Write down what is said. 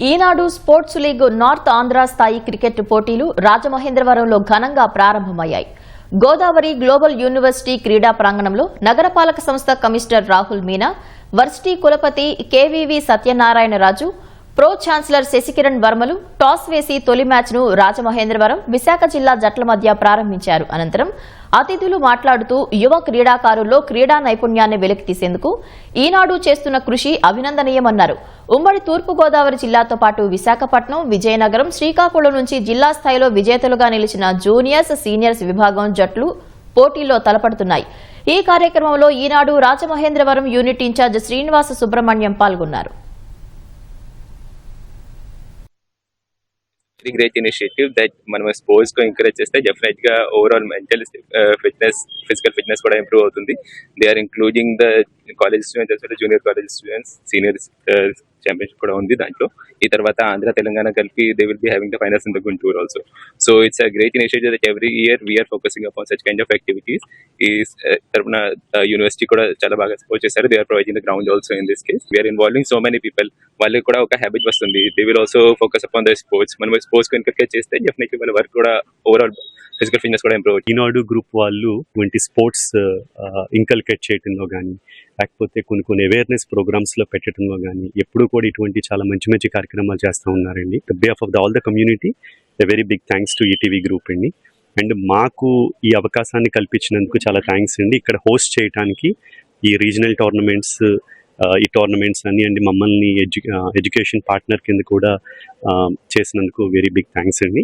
Eenadu sports league north Andhra స్థాయి cricket పోటీలు రాజమహేంద్రవరంలో ఘనంగా ప్రారంభమయ్యాయి. గోదావరి గ్లోబల్ యూనివర్సిటీ క్రీడా ప్రాంగణంలో నగరపాలక సంస్థ commissioner Rahul Meena varsity కులపతి KVV Satyanarayanaraju pro chancellor Sasikiran వర్మలు toss వేసి తొలి మ్యాచ్ను రాజమహేంద్రవరం విశాఖ జిల్లా జట్ల మధ్య ప్రారంభించారు. అనంతరం అతిథులు మాట్లాడుతూ యువ క్రీడాకారుల్లో క్రీడా నైపుణ్యాన్ని వెలికితీసేందుకు ఈనాడు చేస్తున్న కృషి అభినందనీయమన్నారు. ఉమ్మడి తూర్పుగోదావరి జిల్లాతో పాటు విశాఖపట్నం విజయనగరం శ్రీకాకుళం నుంచి జిల్లా స్థాయిలో విజేతలుగా నిలిచిన జూనియర్స్ సీనియర్స్ విభాగం జట్లు పోటీల్లో తలపడుతున్నాయి. ఈ కార్యక్రమంలో ఈనాడు రాజమహేంద్రవరం యూనిట్ ఇన్ఛార్జ్ శ్రీనివాస సుబ్రహ్మణ్యం పాల్గొన్నారు. వెరీ గ్రేట్ ఇనిషియేటివ్ దట్ మనం స్పోర్ట్స్కు ఎంకరేజ్ చేస్తే డెఫినెట్గా overall mental fitness physical fitness కూడా ఇంప్రూవ్ అవుతుంది. They are including the college students junior college students senior championship కూడా ఉంది దాంట్లో. ఈ తర్వాత ఆంధ్ర తెలంగాణ కలిపి they will be having the finals in the Guntur also so it's a great initiative that every year we are focusing upon such kind of activities ఈ తరపున university కూడా చాలా బాగా సపోర్ట్ చేశారు. They are providing the ground also in this case we are involving so many people వాళ్ళకి కూడా ఒక habit వస్తుంది. They will also focus upon the sports మనం స్పోర్ట్స్ కనుక చేస్తే డెఫినెట్లీ వాళ్ళ వర్క్ కూడా ఓవరాల్ ఫిజికల్ ఫిట్నెస్ కూడా ఇంప్రూవ్ ఈనాడు గ్రూప్ వాళ్ళు ఇటువంటి స్పోర్ట్స్ ఇంకల్కేట్ చేయడంలో కానీ లేకపోతే కొన్ని కొన్ని అవేర్నెస్ ప్రోగ్రామ్స్లో పెట్టడంలో కానీ ఎప్పుడు కూడా ఇటువంటి చాలా మంచి మంచి కార్యక్రమాలు చేస్తూ ఉన్నారండి. The bay of the all the community the very big thanks to ETV group అండి. అండ్ మాకు ఈ అవకాశాన్ని కల్పించినందుకు చాలా థ్యాంక్స్ అండి. ఇక్కడ హోస్ట్ చేయడానికి ఈ రీజనల్ టోర్నమెంట్స్ ఈ టోర్నమెంట్స్ అన్ని అండి మమ్మల్ని ఎడ్యు ఎడ్యుకేషన్ పార్ట్నర్ కింద కూడా చేసినందుకు వెరీ బిగ్ థ్యాంక్స్ అండి.